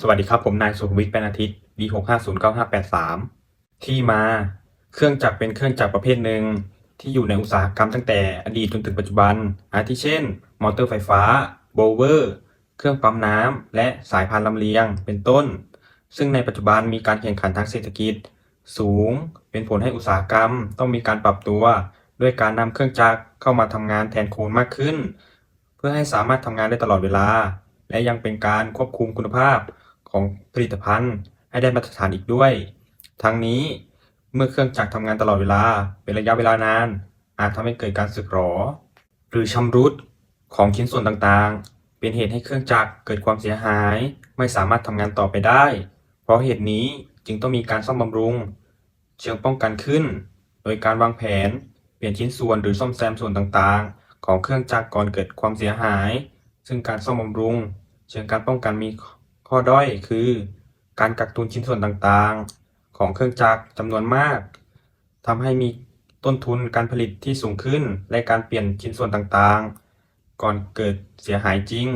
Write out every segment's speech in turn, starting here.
สวัสดีครับ ผมนายสุขวิทย์เป็นอาทิตย์ B6509583 ที่มา เครื่องจักรเป็นเครื่องจักรประเภทหนึ่ง ที่อยู่ในอุตสาหกรรมตั้งแต่อดีตจนถึงปัจจุบัน อาทิเช่น มอเตอร์ไฟฟ้า โบเวอร์ เครื่องปั๊มน้ำและสายพานลำเลียง เป็นต้น ซึ่งในปัจจุบันมีการแข่งขันทางเศรษฐกิจ สูง เป็นผลให้อุตสาหกรรม ต้องมีการปรับตัวด้วยการนำเครื่องจักรเข้ามาทำงานแทนคนมากขึ้น เพื่อให้สามารถทำงานได้ตลอดเวลา และยังเป็นการควบคุมคุณภาพ ของผลิตภัณฑ์ให้ได้มาตรฐานอีกด้วย ทั้งนี้เมื่อเครื่องจักรทำงานตลอดเวลาเป็นระยะเวลานาน อาจทำให้เกิดการสึกหรอ หรือชำรุดของชิ้นส่วนต่างๆ เป็นเหตุให้เครื่องจักรเกิดความเสียหาย ไม่สามารถทำงานต่อไปได้ เพราะเหตุนี้จึงต้องมีการซ่อมบำรุง เชิงป้องกันขึ้น โดยการวางแผน เปลี่ยนชิ้นส่วนหรือซ่อมแซมส่วนต่างๆ ของเครื่องจักรก่อนเกิดความเสียหาย ซึ่งการซ่อมบำรุง เชิงการป้องกันมี ข้อด้อยคือ การกักตุนชิ้นส่วนต่างๆ ของเครื่องจักรจำนวนมากทำให้มีต้นทุนการผลิตที่สูงขึ้น และการเปลี่ยนชิ้นส่วนต่างๆ ก่อนเกิดเสียหายจริง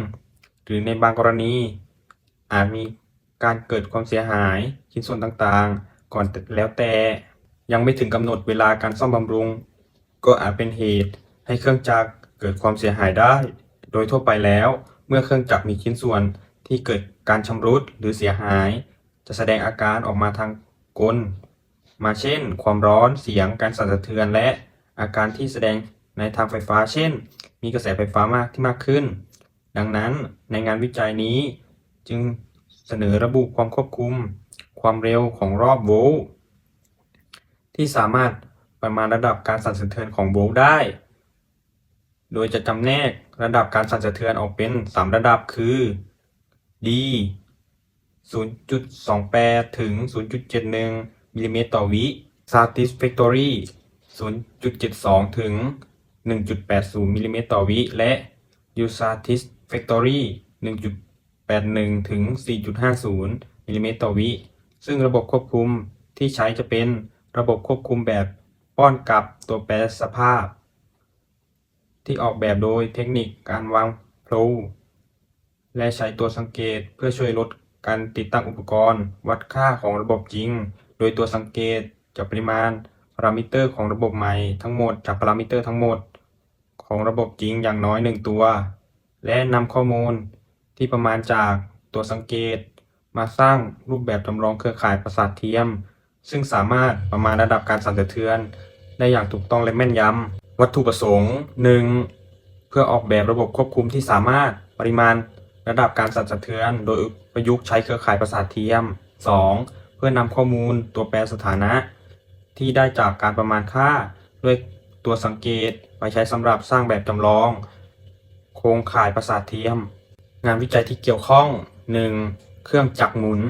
หรือในบางกรณี อาจมีการเกิดความเสียหายชิ้นส่วนต่างๆ ก่อนแล้วแต่ยังไม่ถึงกำหนดเวลาการซ่อมบำรุง ก็อาจเป็นเหตุให้เครื่องจักรเกิดความเสียหายได้ โดยทั่วไปแล้ว เมื่อเครื่องจักรมีชิ้นส่วนที่เกิด การชำรุดหรือเสียหาย จะแสดงอาการออกมาทางกล มาเช่น ความร้อนเสียงการสั่นสะเทือนและอาการที่แสดงในทางไฟฟ้า เช่น มีกระแสไฟฟ้ามากที่มากขึ้น ดังนั้นในงานวิจัยนี้ จึงเสนอระบุความควบคุม ความเร็วของรอบโวลต์ที่สามารถประมาณระดับการสั่นสะเทือนของโวลต์ได้ โดยจะจำแนกระดับการสั่นสะเทือนออกเป็น 3 ระดับคือ D 0.28 ถึง 0.71มิลลิเมตรต่อวิ Satisfactory 0.72 ถึง 1.80มิลลิเมตรต่อวิ และ Unsatisfactory 1.81 ถึง 4.50มิลลิเมตรต่อวิ ซึ่งระบบควบคุมที่ใช้จะเป็นระบบควบคุมแบบป้อนกลับตัวแปรสภาพ ที่ออกแบบโดยเทคนิคการวางโพล และใช้ตัวสังเกตเพื่อช่วยลดการติดตั้งอุปกรณ์ วัดค่าของระบบจริง โดยตัวสังเกตจากปริมาณพารามิเตอร์ของระบบใหม่ทั้งหมดจากพารามิเตอร์ทั้งหมด ของระบบจริงอย่างน้อย 1 ตัว และนำข้อมูลที่ประมาณจากตัวสังเกต มาสร้างรูปแบบจำลองเครือข่ายประสาทเทียม ซึ่งสามารถประมาณระดับการสั่นสะเทือน ได้อย่างถูกต้องและแม่นยำวัตถุประสงค์ 1. เพื่อออกแบบระบบควบคุมที่สามารถปริมาณ ระดับการสั่นสะเทือน โดยประยุกต์ใช้เครือข่ายประสาทเทียม 2. เพื่อนำข้อมูลตัวแปรสถานะ ที่ได้จากการประมาณค่า ด้วยตัวสังเกตไปใช้สำหรับสร้างแบบจำลอง โครงข่ายประสาทเทียม งานวิจัยที่เกี่ยวข้อง 1. เครื่องจักรหมุน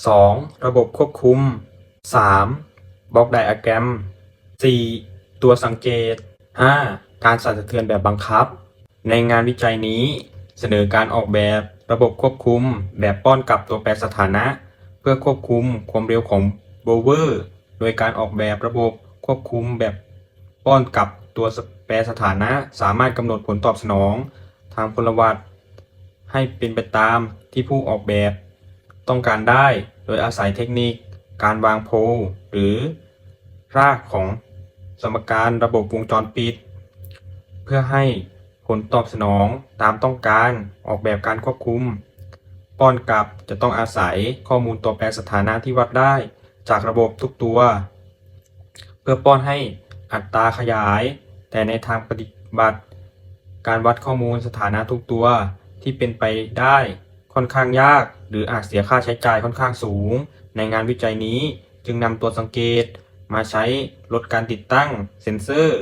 2. ระบบควบคุม 3. บล็อกไดอะแกรม 4. ตัวสังเกต 5. การสั่นสะเทือนแบบบังคับ ในงานวิจัยนี้ เสนอการออกแบบระบบควบคุมแบบป้อนกลับตัวแปรสถานะ เพื่อควบคุมความเร็วของโบเวอร์โดยการออกแบบระบบควบคุมแบบป้อนกลับตัวแปรสถานะ สามารถกำหนดผลตอบสนอง ทางพลวัตให้เป็นไปตามที่ผู้ออกแบบ ต้องการได้โดยอาศัยเทคนิค การวางโพลหรือรากของสมการระบบวงจรปิด เพื่อให้ ผลตอบสนองตามต้องการออกแบบการควบคุม ป้อนกลับจะต้องอาศัยข้อมูลตัวแปรสถานะที่วัดได้ จากระบบทุกตัว เพื่อป้อนให้อัตราขยาย แต่ในทางปฏิบัติ การวัดข้อมูลสถานะทุกตัวที่เป็นไปได้ค่อนข้างยาก หรืออาจเสียค่าใช้จ่ายค่อนข้างสูง ในงานวิจัยนี้จึงนำตัวสังเกตมาใช้ลดการติดตั้งเซ็นเซอร์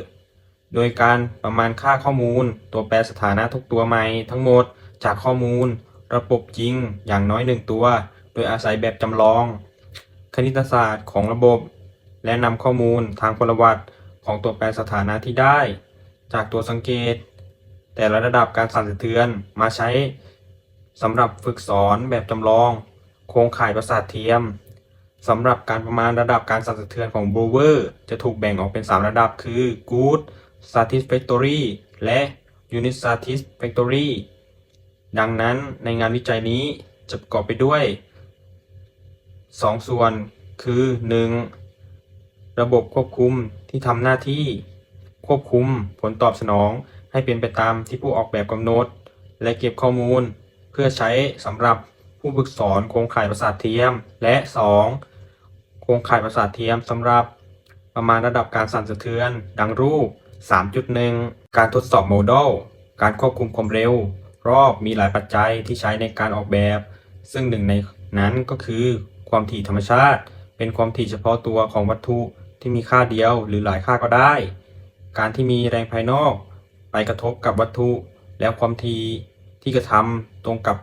โดยการประมาณค่าข้อมูล ตัวแปรสถานะทุกตัวใหม่ทั้งหมดจากข้อมูล ระบบจริงอย่างน้อยหนึ่งตัว โดยอาศัยแบบจำลอง คณิตศาสตร์ของระบบ และนำข้อมูลทางพลวัตของตัวแปรสถานะที่ได้ จากตัวสังเกต แต่ละระดับการสั่นสะเทือนมาใช้สำหรับฝึกสอนแบบจำลอง โครงข่ายประสาทเทียมสำหรับการประมาณระดับการสั่นสะเทือนของโบเวอร์ จะถูกแบ่งออกเป็น 3 ระดับคือ Good Satisfactory และ Unit Satisfactory ดังนั้นในงานวิจัยนี้จะประกอบไปด้วย 2 ส่วนคือ 1. ระบบควบคุมที่ทำหน้าที่ควบคุมผลตอบสนองให้เป็นไปตามที่ผู้ออกแบบกำหนด และเก็บข้อมูล เพื่อใช้สำหรับผู้ฝึกสอนโครงข่ายประสาทเทียม และ 2. โครงข่ายประสาทเทียมสำหรับประมาณระดับการสั่นสะเทือน ดังรูป 3.1 การทดสอบโมเดลการควบคุมความเร็ว รอบมีหลายปัจจัยที่ใช้ในการออกแบบ ซึ่งหนึ่งในนั้นก็คือ ความถี่ธรรมชาติ เป็นความถี่เฉพาะตัวของวัตถุที่มีค่าเดียวหรือหลายค่าก็ได้ การที่มีแรงภายนอก ไปกระทบกับวัตถุ แล้วความถี่ที่กระทำตรงกับ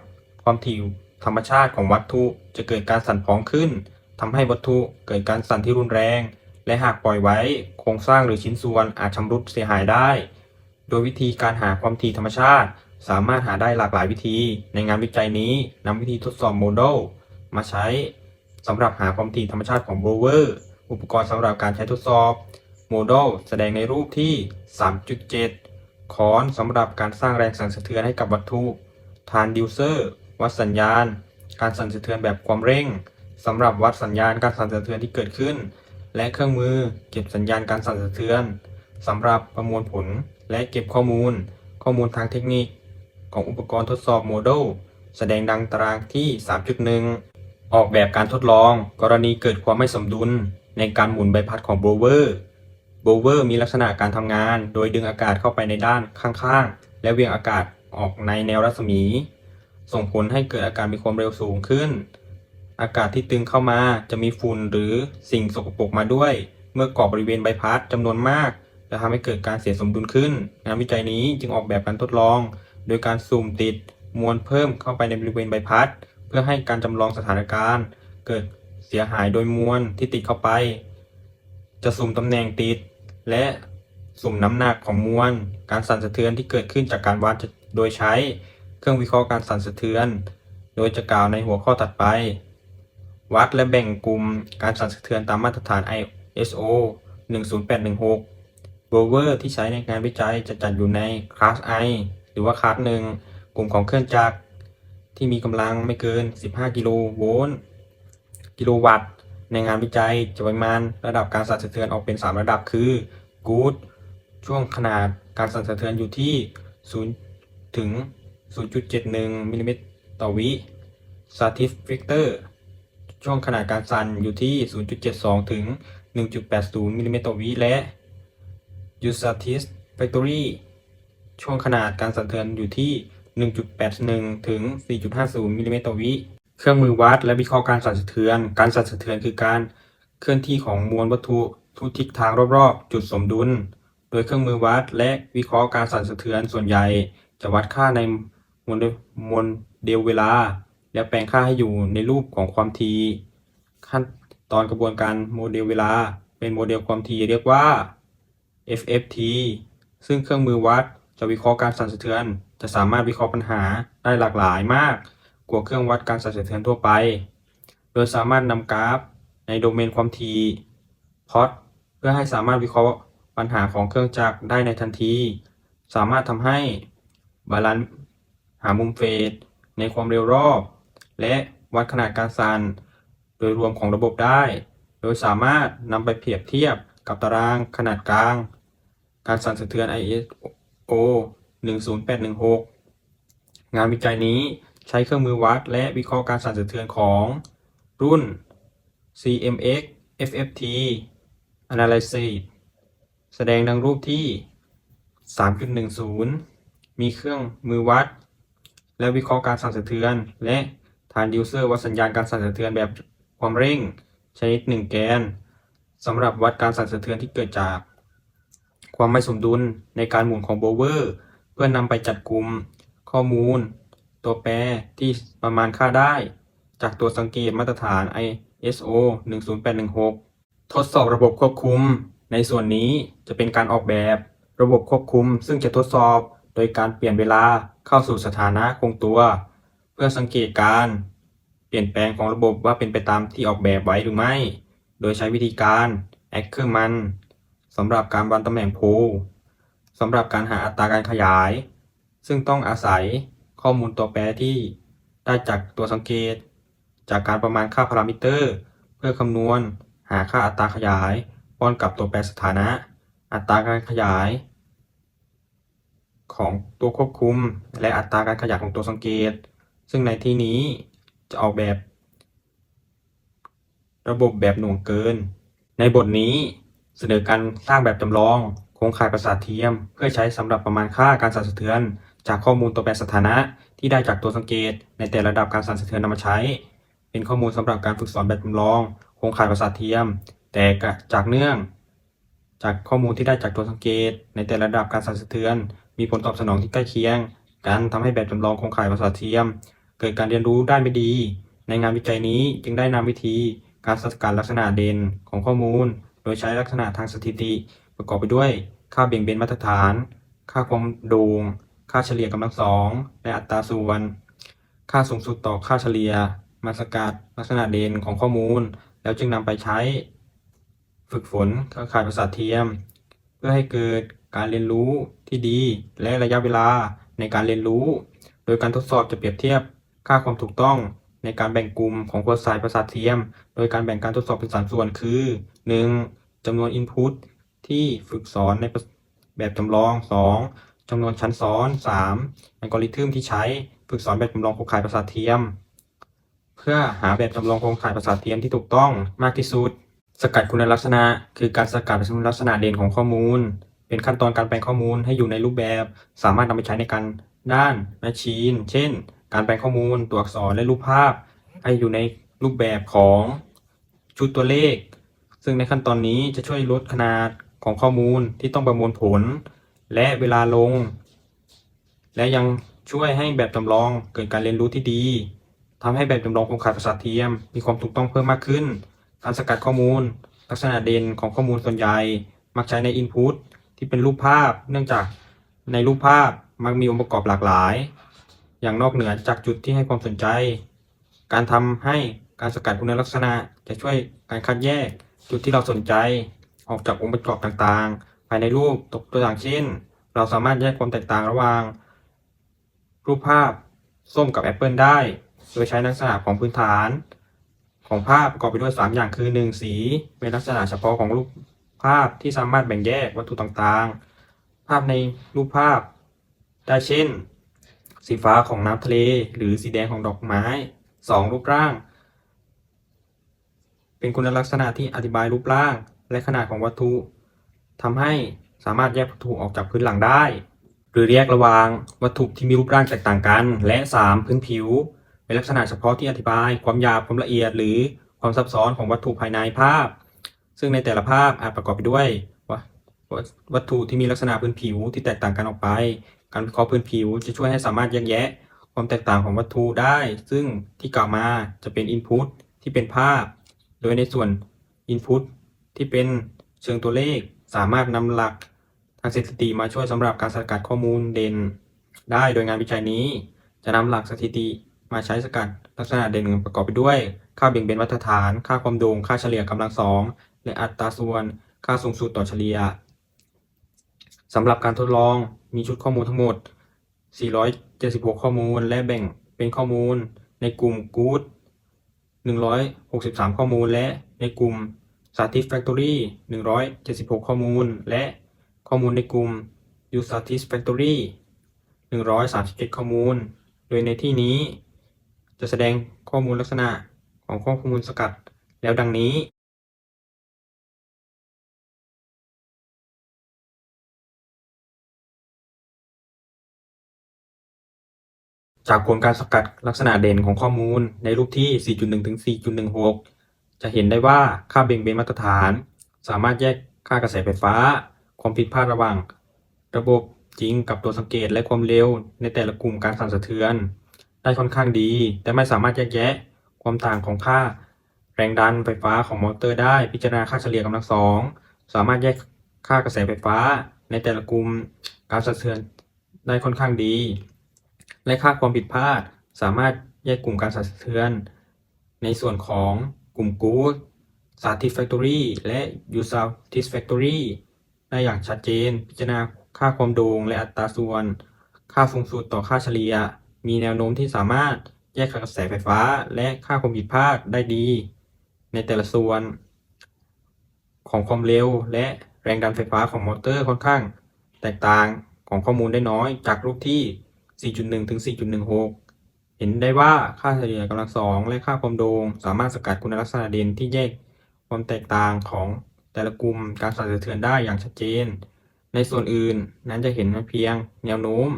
ความถี่ธรรมชาติของวัตถุจะเกิดการสั่นพ้องขึ้นทำให้วัตถุเกิดการสั่นที่รุนแรง และหากปล่อยไว้โครงสร้างหรือชิ้นส่วนอาจชำรุดเสียหายได้ โดยวิธีการหาความถี่ธรรมชาติ สามารถหาได้หลากหลายวิธี ในงานวิจัยนี้นำวิธีทดสอบโมเดลมาใช้สำหรับหาความถี่ธรรมชาติของโบรเวอร์อุปกรณ์สำหรับการใช้ทดสอบโมเดลแสดงในรูปที่ 3.7 ค้อนสำหรับการสร้างแรงสั่นสะเทือนให้กับวัตถุทานดิวเซอร์วัดสัญญาณ การสั่นสะเทือนแบบความเร่งสำหรับวัดสัญญาณการสั่นสะเทือนที่เกิดขึ้น และเครื่องมือเก็บสัญญาณการสั่นสะเทือนสำหรับประมวลผลและเก็บข้อมูล ข้อมูลทางเทคนิค ของอุปกรณ์ทดสอบโมเดลแสดงดังตารางที่ 3.1 ออกแบบการทดลอง กรณีเกิดความไม่สมดุล ในการหมุนใบพัดของโบเวอร์โบเวอร์มีลักษณะการทำงาน โดยดึงอากาศเข้าไปในด้านข้างๆ และเวียงอากาศออกในแนวรัศมี ส่งผลให้เกิดอาการมีความเร็วสูงขึ้น อากาศที่ตึงเข้ามาจะมีฝุ่นหรือสิ่งสกปรกมาด้วย เมื่อกาะบริเวณใบพัดจำนวนมาก จะทำให้เกิดการเสียสมดุลขึ้น งานวิจัยนี้จึงออกแบบการทดลอง โดยการสุ่มติดมวลเพิ่มเข้าไปในบริเวณใบพัด เพื่อให้การจำลองสถานการณ์ เกิดเสียหายโดยมวลที่ติดเข้าไป จะสุ่มตำแหน่งติด และสุ่มน้ำหนักของมวล การสั่นสะเทือนที่เกิดขึ้นจากการวัดโดยใช้ เครื่องวิเคราะห์การสั่นสะเทือน โดยจะกล่าวในหัวข้อถัดไป วัดและแบ่งกลุ่มการสั่นสะเทือนตามมาตรฐาน ISO 10816โบรเวอร์ที่ใช้ในงานวิจัยจะจัดอยู่ในคลาส I หรือว่าคลาสหนึ่งกลุ่มของเครื่องจักรที่มีกำลังไม่เกิน 15 กิโลโวลต์ กิโลวัตต์ ในงานวิจัยจะประมาณระดับการสั่นสะเทือนออกเป็น 3 ระดับคือ Good ช่วงขนาดการสั่นสะเทือนอยู่ที่ 0 ถึง 0.71มิลลิเมตรต่อวิ Satisfactor ช่วงขนาดการสั่นอยู่ที่ 0.72 ถึง 1.80มิลลิเมตรต่อวิและ u s a t i s Factory ช่วงขนาดการสั่นสะเทือนอยู่ที่ 1.81 ถึง 4.50มิลลิเมตรต่อวิ เครื่องมือวัดและวิเคราะห์การสั่นสะเทือน การสั่นสะเทือนคือการเคลื่อนที่ของมวลวัตถุทุกทิศทางรอบๆ จุดสมดุล โดยเครื่องมือวัดและวิเคราะห์การสั่นสะเทือนส่วนใหญ่ จะวัดค่าในมวลมวลเดลเวลา และแปลงค่าให้อยู่ในรูปของความถี่ขั้นตอนกระบวนการโมเดลเวลา เป็นโมเดลความถี่เรียกว่า FFT ซึ่งเครื่องมือวัดจะวิเคราะห์การสั่นสะเทือน จะสามารถวิเคราะห์ปัญหาได้หลากหลายมาก กว่าเครื่องวัดการสั่นสะเทือนทั่วไป โดยสามารถนำกราฟในโดเมนความถี่พอตเพื่อให้สามารถวิเคราะห์ปัญหาของเครื่องจักรได้ในทันที สามารถทำให้บาลานซ์หามุมเฟสในความเร็วรอบ และวัดขนาดการสั่นโดยรวมของระบบได้ โดยสามารถนำไปเปรียบเทียบกับตารางขนาดกลาง การสั่นสะเทือน ISO 10816 งานวิจัยนี้ใช้เครื่องมือวัดและวิเคราะห์การสั่นสะเทือนของรุ่น CMX FFT Analysis แสดงดังรูปที่ 3.10 มีเครื่องมือวัด และวิเคราะห์การสั่นสะเทือนและ ฐานดิวเซอร์วัดสัญญาณการสั่นสะเทือนแบบความเร่ง ชนิด 1 แกนสำหรับวัดการสั่นสะเทือนที่เกิดจาก ความไม่สมดุลในการหมุนของโบเวอร์ เพื่อนำไปจัดกลุ่มข้อมูล ตัวแปรที่ประมาณค่าได้ จากตัวสังเกตมาตรฐาน ISO 10816 ทดสอบระบบควบคุม ในส่วนนี้จะเป็นการออกแบบ ระบบควบคุม ซึ่งจะทดสอบโดยการเปลี่ยนเวลาเข้าสู่สถานะคงตัว เพื่อสังเกตการเปลี่ยนแปลงของระบบว่าเป็นไปตามที่ออกแบบไว้หรือไม่ โดยใช้วิธีการ แอคเคอร์มันสำหรับการวัดตำแหน่งโพลสำหรับการหาอัตราการขยาย ซึ่งต้องอาศัยข้อมูลตัวแปรที่ได้จากตัวสังเกต จากการประมาณค่าพารามิเตอร์ เพื่อคำนวณ หาค่าอัตราขยายป้อนกับตัวแปรสถานะ อัตราการขยาย ของตัวควบคุม และอัตราการขยายของตัวสังเกต ซึ่งในที่นี้จะออกแบบ ระบบแบบหน่วงเกิน ในบทนี้เสนอการสร้างแบบจำลอง โครงข่ายประสาทเทียม เพื่อใช้สำหรับประมาณค่าการสั่นสะเทือน จากข้อมูลตัวแปรสถานะที่ได้จากตัวสังเกต ในแต่ระดับการสั่นสะเทือนนำมาใช้ เป็นข้อมูลสำหรับการฝึกสอนแบบจำลอง โครงข่ายประสาทเทียม แต่จากเนื่อง จากข้อมูลที่ได้จากตัวสังเกต ในแต่ระดับการสั่นสะเทือน มีผลตอบสนองที่ใกล้เคียง กันทำให้แบบจำลองโครงข่ายประสาทเทียม เกิดการเรียนรู้ได้ไม่ดี ในงานวิจัยนี้จึงได้นำวิธีการสกัดลักษณะเด่นของข้อมูล โดยใช้ลักษณะทางสถิติ ประกอบไปด้วย ค่าเบี่ยงเบนมาตรฐาน ค่าความโด่งค่าเฉลี่ยกำลังสองและอัตราส่วน ค่าสูงสุดต่อค่าเฉลี่ย มาสกัดลักษณะเด่นของข้อมูล แล้วจึงนำไปใช้ ฝึกฝนเครือข่ายประสาทเทียม เพื่อให้เกิดการเรียนรู้ที่ดี และระยะเวลาในการเรียนรู้ โดยการทดสอบจะเปรียบเทียบ ค่าความถูกต้องในการแบ่งกลุ่มของโครงข่ายประสาทเทียม โดยการแบ่งการทดสอบเป็นสามส่วนคือ 1. จำนวน Input ที่ฝึกสอนในแบบจำลอง 2. จำนวนชั้นซ้อน 3. อัลกอริทึมที่ใช้ฝึกสอนแบบจำลองโครงข่ายประสาทเทียม เพื่อหาแบบจำลองโครงข่ายประสาทเทียมที่ถูกต้องมากที่สุด สกัดคุณลักษณะ คือการสกัดคุณลักษณะเด่นของข้อมูล เป็นขั้นตอนการแปลงข้อมูลให้อยู่ในรูปแบบ สามารถนำไปใช้ในการด้านแมชชีน เช่น การแปลงข้อมูลตัวอักษรและรูปภาพ ให้อยู่ในรูปแบบของชุดตัวเลข ซึ่งในขั้นตอนนี้จะช่วยลดขนาดของข้อมูลที่ต้องประมวลผล และเวลาลง และยังช่วยให้แบบจำลองเกิดการเรียนรู้ที่ดีทำให้แบบจำลองโครงข่ายประสาทเทียม มีความถูกต้องเพิ่มมากขึ้น การสกัดข้อมูล ลักษณะเด่นของข้อมูลส่วนใหญ่ มักใช้ใน Input ที่เป็นรูปภาพ เนื่องจากในรูปภาพมักมีองค์ประกอบหลากหลาย อย่างนอกเหนือจากจุดที่ให้ความสนใจ การทำให้การสกัดคุณลักษณะจะช่วยการคัดแยกจุดที่เราสนใจ ออกจากองค์ประกอบต่างๆ ภายในรูปตกตัวอย่างเช่น เราสามารถแยกความแตกต่างระหว่าง รูปภาพส้มกับแอปเปิลได้ โดยใช้ลักษณะของพื้นฐาน ของภาพประกอบไปด้วย 3 อย่างคือ 1 สีเป็นลักษณะเฉพาะของรูปภาพที่สามารถแบ่งแยกวัตถุต่างๆ ภาพในรูปภาพ ได้เช่น สีฟ้าของน้ำทะเล หรือสีแดงของดอกไม้ 2. รูปร่าง เป็นคุณลักษณะที่อธิบายรูปร่าง และขนาดของวัตถุทำให้สามารถแยกวัตถุออกจากพื้นหลังได้ หรือแยกระหว่างวัตถุที่มีรูปร่างแตกต่างกัน และ 3. พื้นผิวเป็นลักษณะเฉพาะที่อธิบาย ความหยาบความละเอียด หรือความซับซ้อนของวัตถุภายในภาพ ซึ่งในแต่ละภาพอาจประกอบไปด้วยวัตถุที่มีลักษณะพื้นผิวที่แตกต่างกันออกไป การวิเคราะห์พื้นผิวจะช่วยให้สามารถแยกแยะ ความแตกต่างของวัตถุได้ ซึ่งที่กล่าวมาจะเป็น Input ที่เป็นภาพ โดยในส่วน Input ที่เป็นเชิงตัวเลข สามารถนำหลักทางสถิติมาช่วยสำหรับการสกัดข้อมูลเด่น ได้โดยงานวิจัยนี้ จะนำหลักสถิติมาใช้สกัดลักษณะเด่นประกอบไปด้วย ค่าเบี่ยงเบนมาตรฐาน ค่าความโด่งค่าเฉลี่ยกำลังสองและอัตราส่วน ค่าสูงสุดต่อเฉลี่ย สำหรับการทดลองมีชุดข้อมูลทั้งหมด 476 ข้อมูล และแบ่งเป็นข้อมูล ในกลุ่ม Good 163 ข้อมูล และในกลุ่ม Satisfactory 176 ข้อมูล และข้อมูลในกลุ่ม Unsatisfactory 137 ข้อมูล โดยในที่นี้ จะแสดงข้อมูลลักษณะของข้อมูลสกัดแล้วดังนี้ จากผลการสกัดลักษณะเด่นของข้อมูลในรูปที่ 4.1 ถึง 4.16 จะเห็นได้ว่าค่าเบี่ยงเบนมาตรฐาน สามารถแยกค่ากระแสไฟฟ้า ความผิดพลาดระหว่าง ระบบจริงกับตัวสังเกตและความเร็ว ในแต่ละกลุ่มการสั่นสะเทือน ได้ค่อนข้างดี แต่ไม่สามารถแยกแยะความต่างของค่า แรงดันไฟฟ้าของมอเตอร์ได้พิจารณาค่าเฉลี่ยกำลังสองสามารถแยกค่ากระแสไฟฟ้า ในแต่ละกลุ่มการสั่นสะเทือนได้ค่อนข้างดี และค่าความผิดพลาดสามารถแยกกลุ่มการสั่นสะเทือน ในส่วนของกลุ่ม Good Satisfactory และ Unsatisfactory ได้อย่างชัดเจน พิจารณาค่าความโด่งและอัตราส่วน ค่าสูงสุดต่อค่าเฉลี่ย มีแนวโน้มที่สามารถแยกค่ากระแสไฟฟ้าและค่าความผิดพลาดได้ดี ในแต่ละส่วน ของความเร็วและแรงดันไฟฟ้าของมอเตอร์ค่อนข้าง แตกต่างของข้อมูลได้น้อยจากรูปที่ 4.1 ถึง 4.16 เห็นได้ว่าค่าเฉลี่ยกำลังสองและค่าความโด่งสามารถสกัดคุณลักษณะเด่นที่แยกความแตกต่างของแต่ละกลุ่มการสั่นสะเทือนได้อย่างชัดเจน ในส่วนอื่นนั้นจะเห็นเพียงแนวโน้ม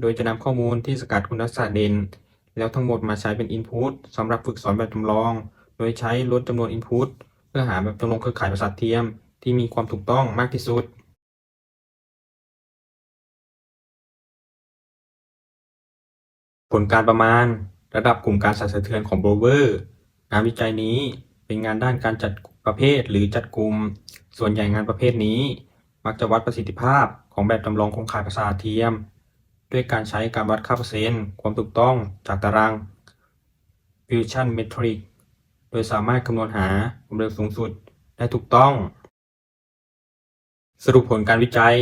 โดยจะนำข้อมูลที่สกัดคุณลักษณะเด่นแล้วทั้งหมดมาใช้เป็น Input สำหรับฝึกสอนแบบจำลอง โดยใช้ลดจำนวน Input เพื่อหาแบบจำลองเครือข่ายประสาทเทียมที่มีความถูกต้องมากที่สุด ผลการประมาณระดับกลุ่มการสั่นสะเทือนของโบรเวอร์งานวิจัยนี้เป็นงานด้านการจัดประเภทหรือจัดกลุ่ม ส่วนใหญ่งานประเภทนี้ มักจะวัดประสิทธิภาพของแบบจำลองโครงข่ายประสาทเทียม ด้วยการใช้การวัดค่าเปอร์เซ็นต์ความถูกต้องจากตาราง Fusion Metric โดยสามารถคำนวณหาความเร็วสูงสุดได้ถูกต้อง สรุปผลการวิจัย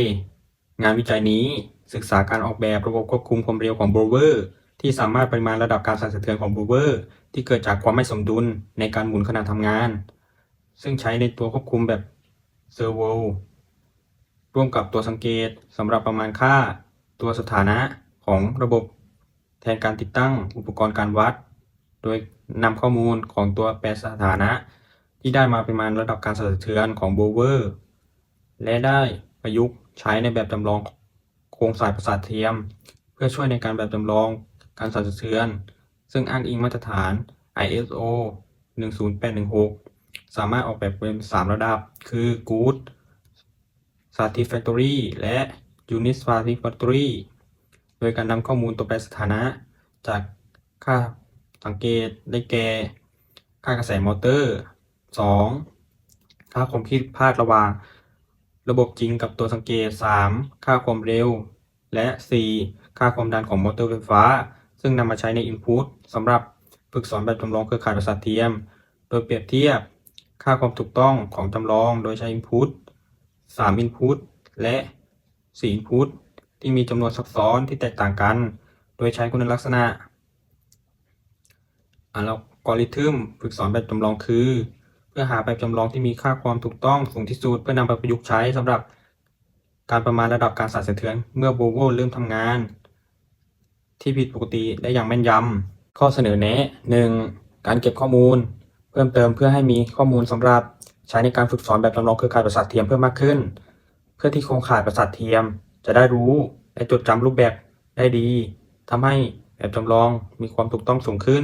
งานวิจัยนี้ศึกษาการออกแบบระบบควบคุมความเร็วของโบรเวอร์ ที่สามารถปริมาณระดับการสั่นสะเทือนของบรเวอร์ ที่เกิดจากความไม่สมดุลในการหมุนขณะทำงาน ซึ่งใช้ในตัวควบคุมแบบเซอร์โวร่วมกับตัวสังเกตสำหรับประมาณค่า ตัวสถานะของระบบแทนการติดตั้งอุปกรณ์การวัด โดยนำข้อมูลของตัวแปรสถานะ ที่ได้มาปริมาณระดับการสั่นสะเทือนของบรเวอร์ และได้ประยุกต์ใช้ในแบบจำลองโครงสายประสาทเทียม เพื่อช่วยในการแบบจำลอง การสั่นสะเทือน ซึ่งอ้างอิงมาตรฐาน ISO 10816 สามารถออกแบบเป็น 3 ระดับ คือ Good Satisfactory และ Unit Satisfactory โดยการนำข้อมูลตัวแปรสถานะ จากค่าสังเกตได้แก่ ค่ากระแสมอเตอร์ 2. ค่าความผิดพลาดระหว่าง ระบบจริงกับตัวสังเกต 3. ค่าความเร็ว และ 4. ค่าความดันของมอเตอร์ไฟฟ้า ซึ่งนำมาใช้ใน Input สำหรับฝึกสอนแบบจำลองเครือข่ายประสาทเทียม โดยเปรียบเทียบค่าความถูกต้องของจำลองโดยใช้ Input 3 Input และ 4 Input ที่มีจำนวนซับซ้อนที่แตกต่างกัน โดยใช้คุณลักษณะอัลกอริทึมฝึกสอนแบบจำลองคือ เพื่อหาแบบจำลองที่มีค่าความถูกต้องสูงที่สุด เพื่อนำไปประยุกต์ใช้สำหรับการประมาณระดับการสั่นสะเทือน เมื่อโบโวเริ่มทำงาน ที่ผิดปกติได้อย่างแม่นยำ ข้อเสนอแนะ 1. การเก็บข้อมูล เพิ่มเติมเพื่อให้มีข้อมูลสำหรับใช้ในการฝึกสอนแบบจำลองเครือข่ายประสาทเทียมเพิ่มมากขึ้น เพื่อที่โครงข่ายประสาทเทียม จะได้รู้และจดจำรูปแบบได้ดีทำให้แบบจำลองมีความถูกต้องสูงขึ้น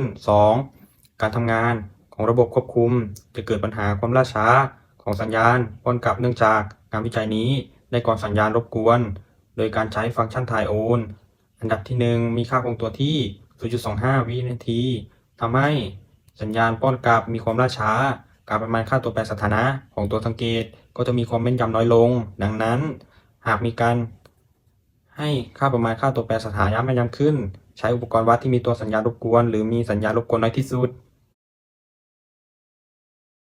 2. การทำงานของระบบควบคุม จะเกิดปัญหาความล่าช้าของสัญญาณป้อนกลับเนื่องจากงานวิจัยนี้ได้ก่อนสัญญาณรบกวน โดยการใช้ฟังก์ชันถ่ายโอน อันดับที่ 1 มีค่าคงตัวที่ 0.25 วินาทีทำให้สัญญาณป้อนกลับมีความล่าช้า การประมาณค่าตัวแปรสถานะของตัวสังเกตก็จะมีความแม่นยำน้อยลง ดังนั้น หากมีการให้ค่าประมาณค่าตัวแปรสถานะแม่นยำขึ้น ใช้อุปกรณ์วัดที่มีตัวสัญญาณรบกวน หรือมีสัญญาณรบกวนน้อยที่สุด